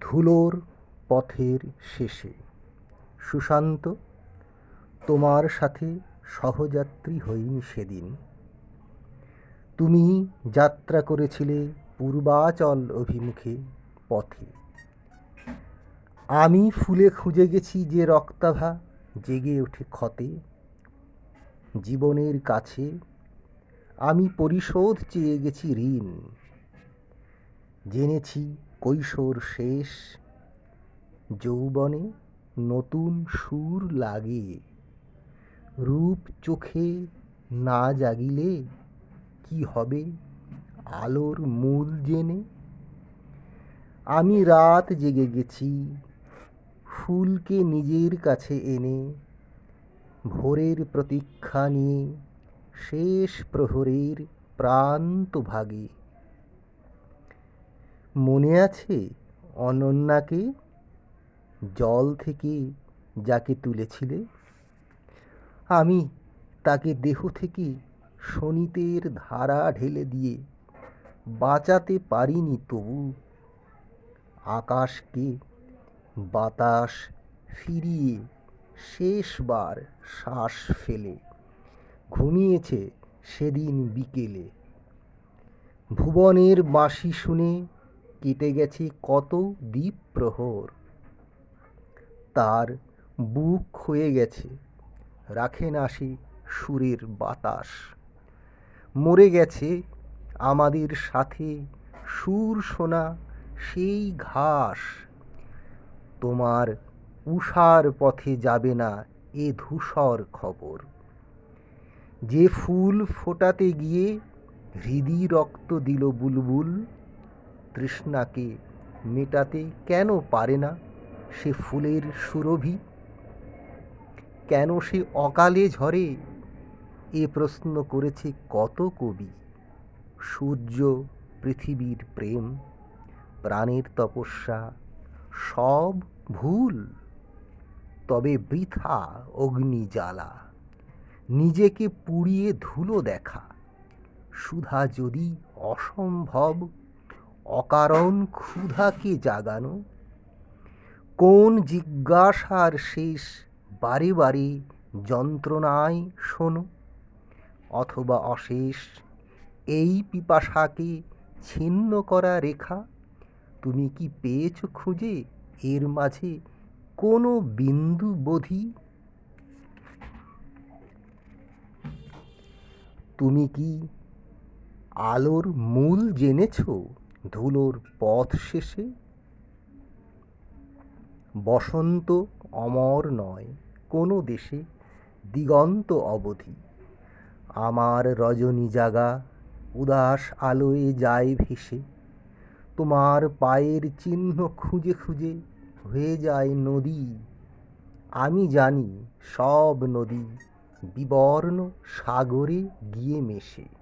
ধুলোর পথের শেষে। সুশান্ত, তোমার সাথে সহযাত্রী হইনি সেদিন। তুমি যাত্রা করেছিলে পূর্বাচল অভিমুখে পথে। আমি ফুলে খুঁজে গেছি যে রক্তাভা জেগে ওঠে ক্ষতে। জীবনের কাছে আমি পরিশোধ চেয়ে গেছি ঋণ। জেনেছি কৈশোর শেষ। যৌবনে নতুন সুর লাগে। রূপ চোখে না জাগিলে কি হবে আলোর মূল জেনে? আমি রাত জেগে গেছি, ফুলকে নিজের কাছে এনে, ভোরের প্রতীক্ষা নিয়ে, শেষ প্রহরের প্রান্ত ভাগে মনে আছে? অনন্যাকে জল থেকে যাকে তুলেছিলে? আমি তাকে দেহ থেকে শনিতের ধারা ঢেলে দিয়ে বাঁচাতে পারিনি তবু। আকাশকে বাতাস ফিরিয়ে শেষবার শ্বাস ফেলে। ঘুমিয়েছে সেদিন বিকেলে। ভুবনের বাঁশি শুনে কেটে গেছে কত দ্বীপ প্রহর। তার বুক হয়ে গেছে, রাখে না সে সুরের বাতাস। মরে গেছে আমাদের সাথে সুর শোনা সেই ঘাস। তোমার উষার পথে যাবে না এ ধূসর খবর। যে ফুল ফোটাতে গিয়ে হৃদি রক্ত দিল বুলবুল তৃষ্ণাকে মেটাতে কেন পারে না সে ফুলের সুরভি? কেন সে অকালে ঝরে? এ প্রশ্ন করেছে কত কবি। সূর্য, পৃথিবীর প্রেম, প্রাণের তপস্যা, সব ভুল। তবে বৃথা অগ্নি জ্বালা নিজেকে পুড়িয়ে ধুলো দেখা। সুধা যদি অসম্ভব অকারণ ক্ষুধাকে জাগানো? কোন জিজ্ঞাসার শেষ বারে বারে যন্ত্রণায় শোনো? অথবা অশেষ এই পিপাসাকে ছিন্ন করা রেখা? তুমি কি পেয়েছ খুঁজে? এর মাঝে কোনো বিন্দু বোধি? তুমি কি আলোর মূল জেনেছ? ধুলোর পথ শেষে? বসন্ত অমর নয়, কোনো দেশে দিগন্ত অবধি। আমার রজনী জাগা, উদাস আলোয় যায় ভেসে। তোমার পায়ের চিহ্ন খুঁজে খুঁজে হয়ে যায় নদী। আমি জানি সব নদী বিবর্ণ সাগরে গিয়ে মেশে।